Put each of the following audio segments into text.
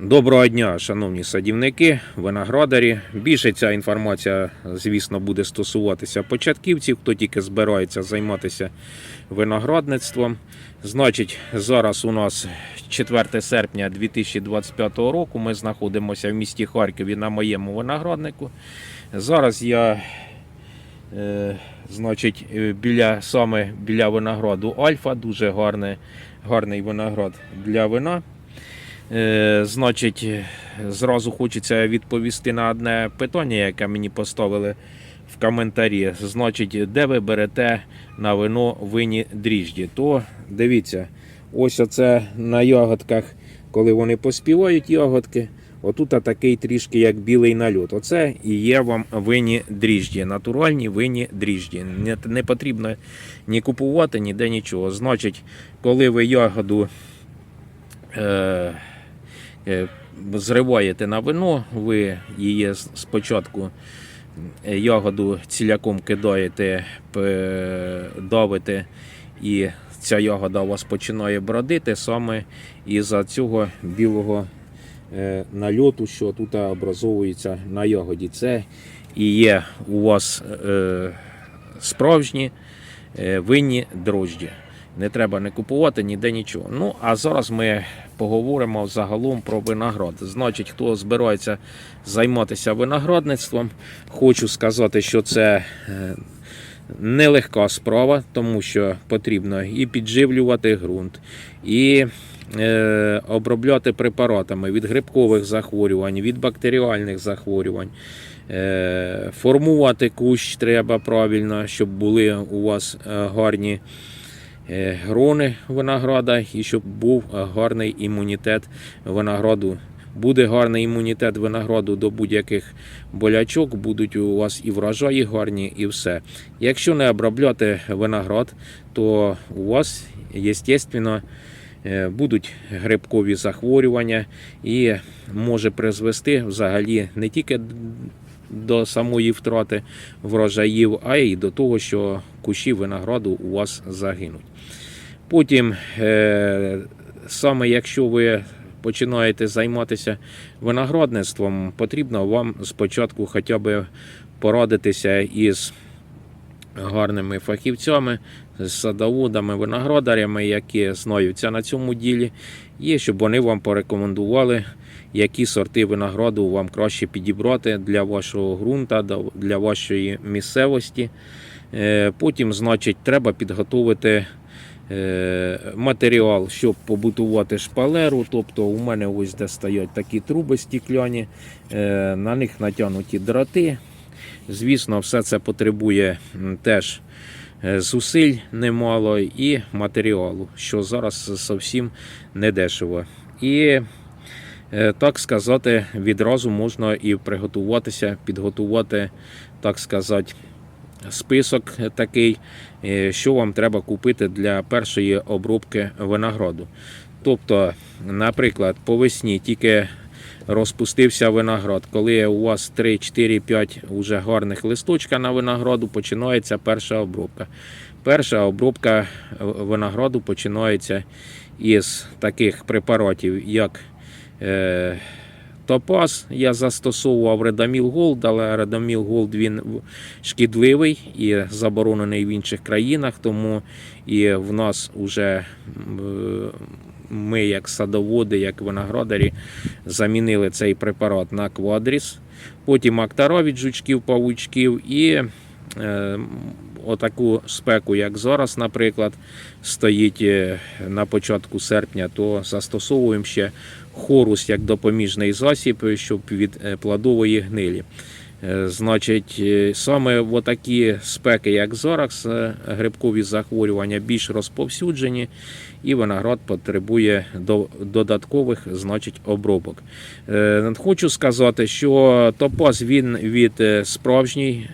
Доброго дня, шановні садівники, виноградарі. Більше ця інформація, звісно, буде стосуватися початківців, хто тільки збирається займатися виноградництвом. Значить, зараз у нас 4 серпня 2025 року. Ми знаходимося в місті Харкові на моєму винограднику. Зараз я е, значить, е, біля, саме біля винограду Альфа, дуже гарний, гарний виноград для вина. Е, значить, зразу хочеться відповісти на одне питання, яке мені поставили в коментарі. Значить, де ви берете на вино винні дріжджі? То дивіться, ось оце на ягодках, коли вони поспівають ягодки. Отут такий трішки як білий нальот. Оце і є вам винні дріжджі, натуральні винні дріжджі. Не, не потрібно ні купувати, ніде нічого. Значить, коли ви ягоду е, зриваєте на вино, ви її спочатку е, ягоду ціляком кидаєте, давите, і ця ягода у вас починає бродити саме із-за цього білого е, нальоту, що тут образовується на ягоді. Це і є у вас е, справжні е, винні дрожджі. Не треба не купувати ніде нічого. Ну а зараз ми поговоримо загалом про виноград. Значить, хто збирається займатися виноградництвом, хочу сказати, що це е, нелегка справа, тому що потрібно і підживлювати ґрунт, і е, обробляти препаратами від грибкових захворювань, від бактеріальних захворювань. Е, формувати кущ треба правильно, щоб були у вас е, гарні грони винограда і щоб був е, гарний імунітет винограду. Буде гарний імунітет винограду до будь-яких болячок, будуть у вас і врожаї гарні, і все. Якщо не обробляти виноград, то у вас, звісно, е, будуть грибкові захворювання і може призвести взагалі не тільки до самої втрати врожаїв, а й до того, що кущі винограду у вас загинуть. Потім, е, саме якщо ви починаєте займатися виноградництвом, потрібно вам спочатку хоча б порадитися із гарними фахівцями, садоводами, виноградарями, які знаються на цьому ділі, і щоб вони вам порекомендували, які сорти винограду вам краще підібрати для вашого ґрунта, для вашої місцевості. Е, Потім, значить, треба підготовити е, матеріал, щоб побутувати шпалеру. Тобто у мене ось де стоять такі труби стікляні, е, на них натягнуті дроти. Звісно, все це потребує теж зусиль немало і матеріалу, що зараз зовсім не дешево. І так сказати, відразу можна і приготуватися, підготувати, так сказати, список такий, е, що вам треба купити для першої обробки винограду. Тобто, наприклад, по весні тільки розпустився виноград. Коли у вас 3, 4, 5 уже гарних листочка на винограду, починається перша обробка. Перша обробка винограду починається із таких препаратів, як е, Топаз. Я застосовував Редаміл Голд, але Редаміл Голд він шкідливий і заборонений в інших країнах, тому і в нас вже ми, як садоводи, як виноградарі, замінили цей препарат на квадріс, потім актара від жучків, павучків і е, отаку спеку, як зараз, наприклад, стоїть е, на початку серпня, то застосовуємо ще хорус як допоміжний засіб, щоб від е, плодової гнилі. Е, Значить, е, саме в такі спеки, як зараз, грибкові захворювання більш розповсюджені, і виноград потребує додаткових значить, обробок. Хочу сказати, що топаз він від справжньої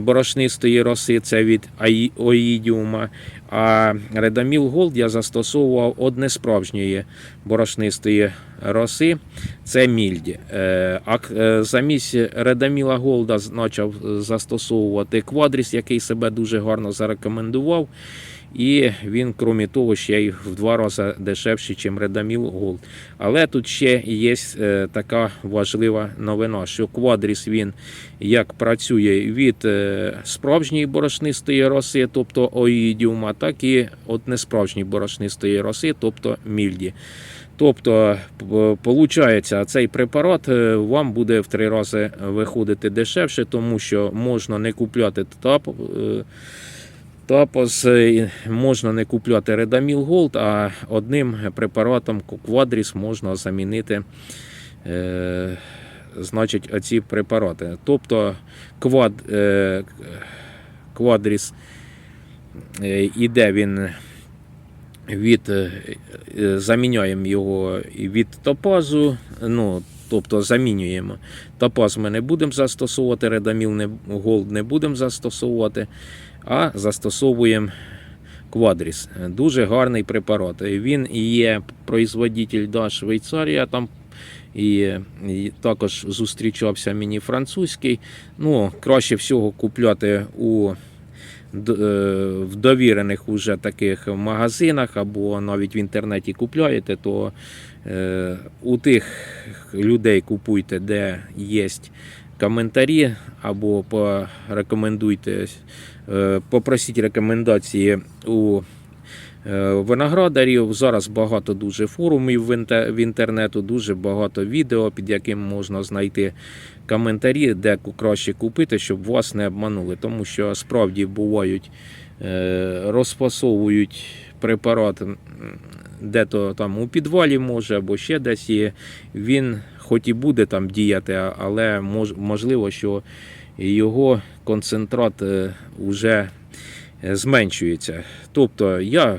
борошнистої роси, це від оїдіума. А Редаміл Голд я застосовував од несправжньої борошнистої роси, це мільді. Е, А е, замість Редаміла Голда почав застосовувати квадріс, який себе дуже гарно зарекомендував. І він, крім того, ще й в два рази дешевший, ніж Редаміл Голд. Але тут ще є е, така важлива новина, що квадріс він як працює від е, справжньої борошнистої роси, тобто оїдіума, так і от несправжньої борошнистої роси, тобто мільді. Тобто, виходить, цей препарат е, вам буде в три рази виходити дешевше, тому що можна не купляти тап, е, можна не купляти Редаміл Голд, а одним препаратом Квадріс можна замінити. Е, Значить, оці препарати. Тобто квад, е, квадріс е, іде він від е, заміняємо його від топазу, ну, тобто замінюємо. Топаз ми не будемо застосовувати, редаміл не, голд не будемо застосовувати, а застосовуємо квадріс. Дуже гарний препарат. Він є производитель да, Швейцарія, там і, також зустрічався мені французький. Ну, краще всього купляти у е, в довірених уже таких магазинах або навіть в інтернеті купляєте, то е, у тих людей купуйте, де є коментарі, або порекомендуйте, е, попросіть рекомендації у е, виноградарів. Зараз багато дуже форумів в інтернету, дуже багато відео, під яким можна знайти коментарі, де краще купити, щоб вас не обманули. Тому що справді бувають, е, розфасовують препарат де-то там у підвалі може або ще десь. І він хоч і буде там діяти, але можливо, що його концентрат е, вже е, зменшується. Тобто я е,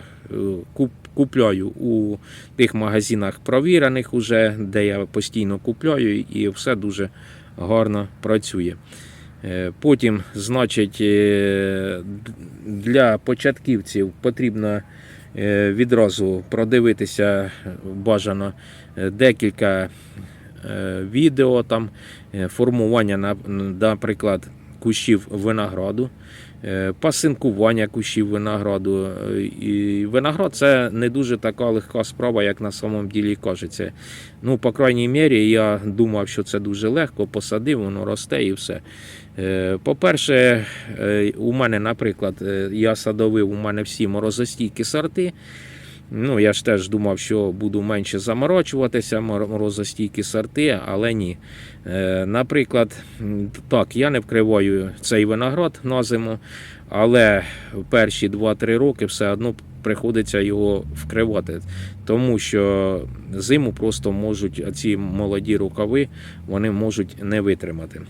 куп, купляю у тих магазинах провірених, уже, де я постійно купляю, і все дуже гарно працює. Е, Потім, значить, е, для початківців потрібно е, відразу продивитися бажано е, декілька е, відео там е, формування, наприклад, кущів винограду, е, пасинкування кущів винограду. Е, І виноград це не дуже така легка справа, як на самом ділі кажеться. Ну, по крайній мірі, я думав, що це дуже легко, посадив, воно росте і все. Е, По-перше, е, у мене, наприклад, е, я садовив, у мене всі морозостійкі сорти. Ну, я ж теж думав, що буду менше заморочуватися, мор- морозостійкі сорти, але ні. Е, Наприклад, так, я не вкриваю цей виноград на зиму, але перші 2-3 роки все одно приходиться його вкривати, тому що зиму просто можуть ці молоді рукави вони можуть не витримати.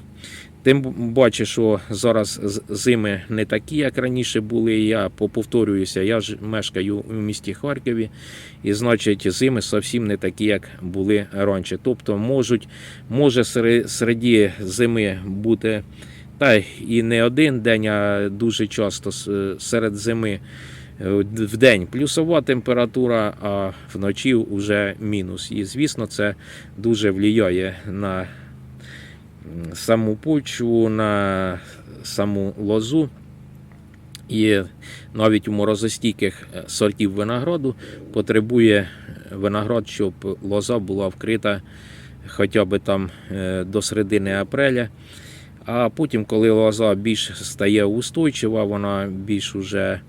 Тим бачу, що зараз зими не такі, як раніше були. Я поповторююся, я ж мешкаю у місті Харкові, і значить зими зовсім не такі, як були раніше. Тобто можуть, може серед, зими бути та і не один день, а дуже часто серед зими. е, В день плюсова температура, а вночі вже мінус. І звісно, це дуже впливає на саму почву, на саму лозу. І навіть у морозостійких е, сортів винограду потребує виноград, щоб лоза була вкрита хоча б там е, до середини апреля. А потім, коли лоза більш стає устойчива, вона більш уже,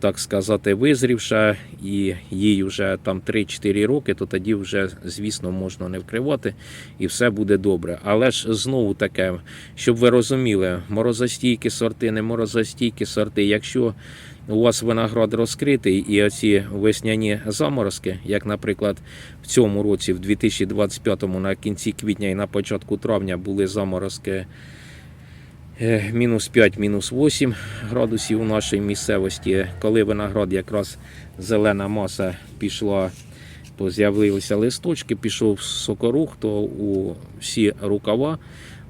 так сказати, визрівша, і їй вже там 3-4 роки, то тоді вже, звісно, можна не вкривати і все буде добре. Але ж знову таке, щоб ви розуміли, морозостійкі сорти, не морозостійкі сорти, якщо у вас виноград розкритий і оці весняні заморозки, як, наприклад, в цьому році, в 2025-му, на кінці квітня і на початку травня були заморозки мінус 5, мінус 8 градусів у нашій місцевості, коли виноград якраз зелена маса пішла, то з'явилися листочки, пішов сокорух, то у всі рукава,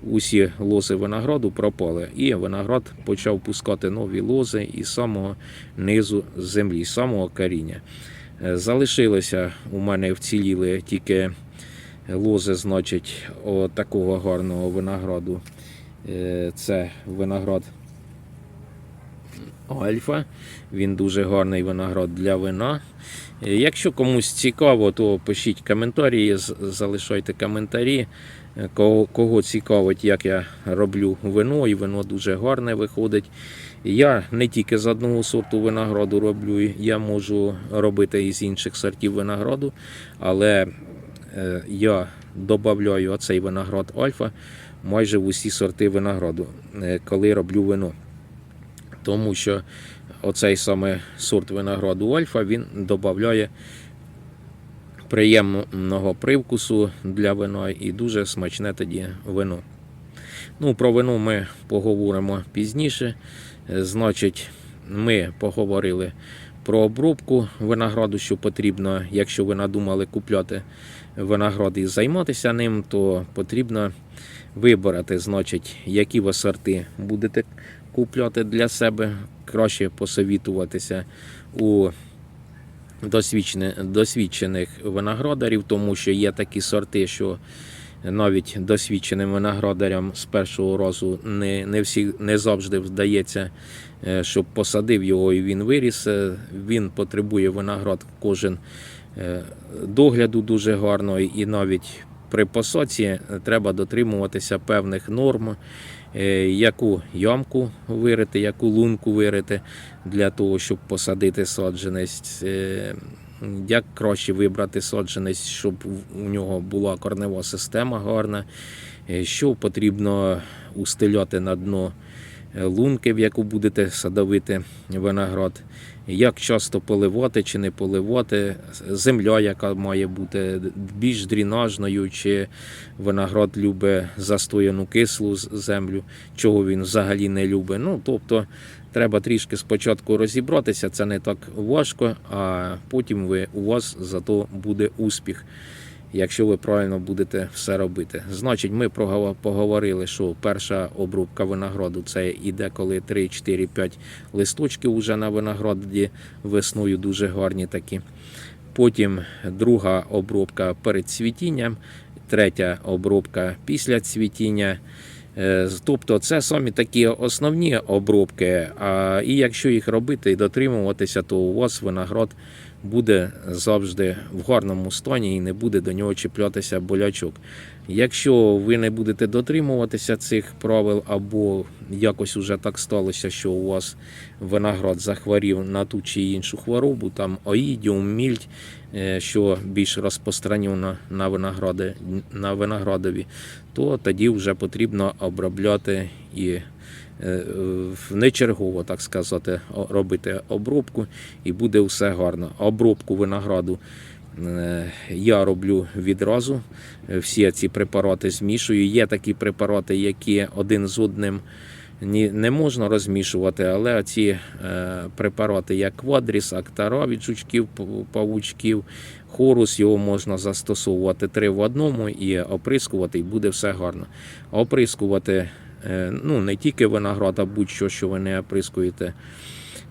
усі лози винограду пропали. І виноград почав пускати нові лози із самого низу землі, з самого коріння. Е, Залишилися у мене вціліли тільки лози, значить, такого гарного винограду. Е, Це виноград Альфа. Він дуже гарний виноград для вина. Е, Якщо комусь цікаво, то пишіть коментарі, залишайте коментарі. Е, Кого, кого цікавить, як я роблю вино, і вино дуже гарне виходить. Я не тільки з одного сорту винограду роблю, я можу робити і з інших сортів винограду, але я додаю оцей виноград альфа майже в усі сорти винограду, е, коли роблю вино. Тому що оцей саме сорт винограду альфа він додає приємного привкусу для вина і дуже смачне тоді вино. Ну, про вино ми поговоримо пізніше. Е, Значить, ми поговорили про обробку винограду, що потрібно, якщо ви надумали купляти виноград і займатися ним, то потрібно вибрати, значить, які ви сорти будете купляти для себе. Краще посовітуватися у досвідчених виноградарів, тому що є такі сорти, що навіть досвідченим виноградарям з першого разу не, не, всі, не завжди вдається, е, щоб посадив його і він виріс. Е, Він потребує виноград кожен е, догляду дуже гарно, і навіть при посадці треба дотримуватися певних норм, яку ямку вирити, яку лунку вирити для того, щоб посадити саджанець. Як краще вибрати саджанець, щоб у нього була корнева система гарна, е, що потрібно устеляти на дно е, лунки, в яку будете садовити виноград, як часто поливати чи не поливати, земля, яка має бути більш дренажною, чи виноград любить застояну кислу землю, чого він взагалі не любить. Ну, тобто треба трішки спочатку розібратися, це не так важко, а потім ви, у вас зато буде успіх якщо ви правильно будете все робити. Значить, ми поговорили, що перша обробка винограду це іде, коли 3, 4, 5 листочків вже на винограді весною дуже гарні такі. Потім друга обробка перед цвітінням, третя обробка після цвітіння. Е, Тобто це самі такі основні обробки. І якщо їх робити і дотримуватися, то у вас виноград буде завжди в гарному стані і не буде до нього чіплятися болячок. Якщо ви не будете дотримуватися цих правил, або якось уже так сталося, що у вас виноград захворів на ту чи іншу хворобу, там оїдіум, мільдь, е, що більш розпространено на, виногради, на виноградові, то тоді вже потрібно обробляти і не чергово, так сказати, робити обробку, і буде все гарно. Обробку винограду е, я роблю відразу. Е, Всі ці препарати змішую. Є такі препарати, які один з одним не можна розмішувати, але ці е, препарати, як квадріс, актара від жучків, павучків, хорус, його можна застосовувати три в одному і оприскувати, і буде все гарно. Оприскувати е, ну, не тільки виноград, а будь-що, що ви не оприскуєте.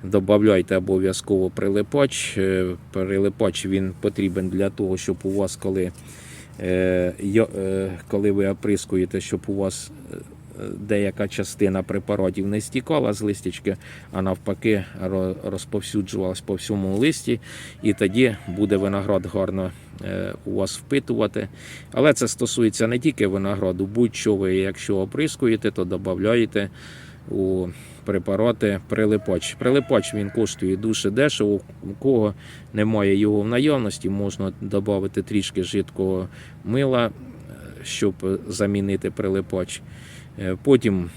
Добавляйте обов'язково прилипач. Е, Прилипач він потрібен для того, щоб у вас, коли, е, е, коли ви оприскуєте, щоб у вас е, деяка частина препаратів не стікала з листячки, а навпаки розповсюджувалась по всьому листі, і тоді буде виноград гарно е, у вас впитувати. Але це стосується не тільки винограду, будь-що ви, якщо оприскуєте, то додаєте у препарати прилипач. Прилипач він коштує дуже дешево. У кого немає його в наявності, можна додати трішки жидкого мила, е, щоб замінити прилипач. Е, Потім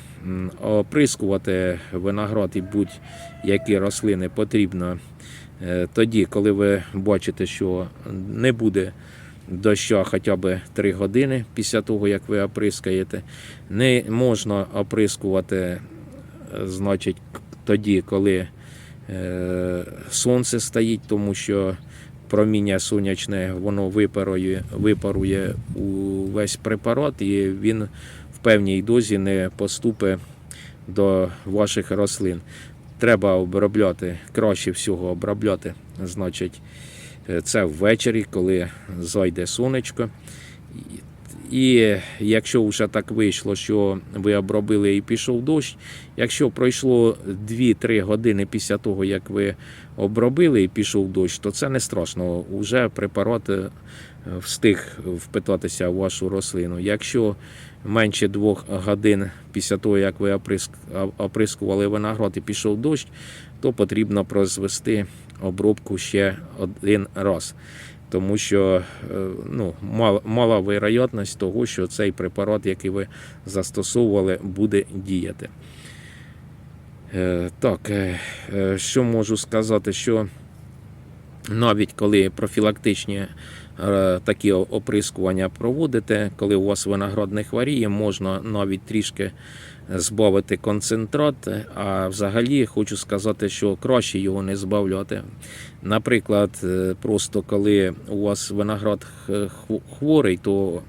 оприскувати виноград і будь-які рослини потрібно е, тоді, коли ви бачите, що не буде доща хоча б 3 години після того, як ви оприскаєте. Не можна оприскувати, е, значить, тоді, коли сонце стоїть, тому що проміння сонячне воно випарує, випарує у весь препарат, і він певній дозі не поступить до ваших рослин. Треба обробляти, краще всього обробляти, значить, е, це ввечері, коли зайде сонечко. І- якщо вже так вийшло, що ви обробили і пішов дощ, якщо пройшло 2-3 години після того, як ви обробили і пішов дощ, то це не страшно. Уже препарат встиг впитатися в вашу рослину. Якщо менше двох годин після того, як ви оприскували виноград і пішов дощ, то потрібно прозвести обробку ще один раз. Тому що е, ну, мала, вероятність того, що цей препарат, який ви застосовували, буде діяти. Е, Так, е, е, що можу сказати, що навіть коли профілактичні е, такі оприскування проводите, коли у вас виноград не хворіє, можна навіть трішки збавити концентрат. А взагалі хочу сказати, що краще його не збавляти. Наприклад, е, просто коли у вас виноград хворий, то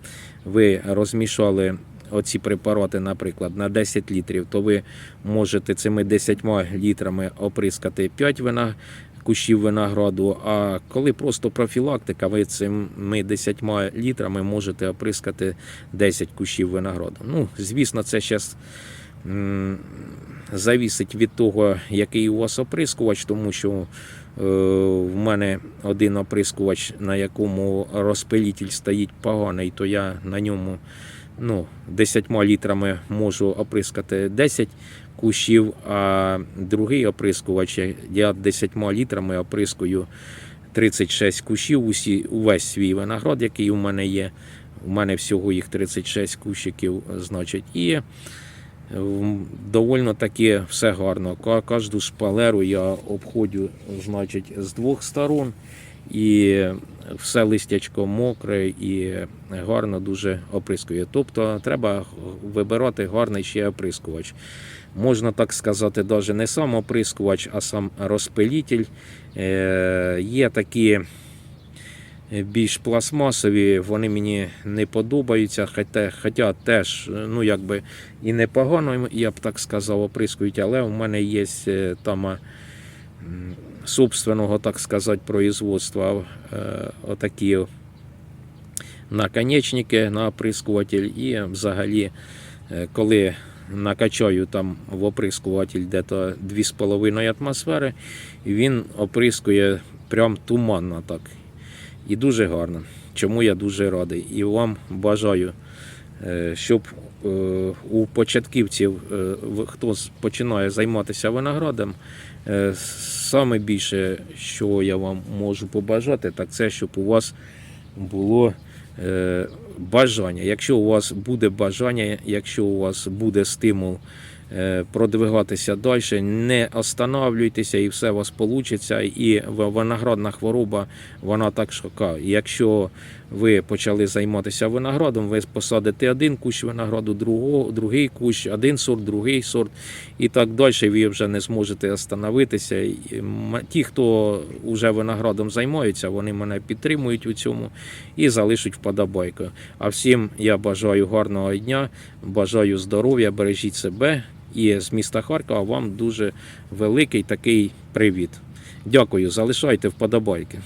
ви розмішали оці препарати, наприклад, на 10 літрів, то ви можете цими 10 літрами оприскати 5 вина, кущів винограду. А коли просто профілактика, ви цими 10 літрами можете оприскати 10 кущів винограду. Ну, звісно, це зараз завісить від того, який у вас оприскувач, тому що е, в мене один оприскувач, на якому розпилітель стоїть поганий, то я на ньому ну, 10 літрами можу оприскати 10 кущів, а другий оприскувач я 10 літрами оприскую 36 кущів, усі, увесь свій виноград, який у мене є. У мене всього їх 36 кущиків, значить, і М, Довольно таки все гарно. Кожну шпалеру я обходжу значить, з двох сторон. І все листячко мокре і гарно дуже оприскує. Тобто треба вибирати гарний ще оприскувач. Можна так сказати, навіть не сам оприскувач, а сам розпилітель. Е, Є такі більш пластмасові, вони мені не подобаються, хоча, теж ну, якби і непогано, я б так сказав, оприскують, але у мене є е, там собственного, так сказати, производства е, отакі наконечники на оприскуватель і взагалі, е, коли накачаю там в оприскуватель дето 2,5 атмосфери, він оприскує прям туманно так. І дуже гарно. Чому я дуже радий. І вам бажаю, е, щоб е, у початківців, е, хто починає займатися виноградом, саме більше, що я вам можу побажати, так це, щоб у вас було е, бажання. Якщо у вас буде бажання, якщо у вас буде стимул е, продвигатися далі, не останавлюйтеся і все у вас вийде. І виноградна хвороба вона так шукає. Якщо ви почали займатися виноградом, ви посадите один кущ винограду, другого, другий кущ, один сорт, другий сорт, і так далі ви вже не зможете остановитися. Ті, хто вже виноградом займаються, вони мене підтримують у цьому і залишать вподобайку. А всім я бажаю гарного дня, бажаю здоров'я, бережіть себе. І з міста Харкова вам дуже великий такий привіт. Дякую, залишайте вподобайки.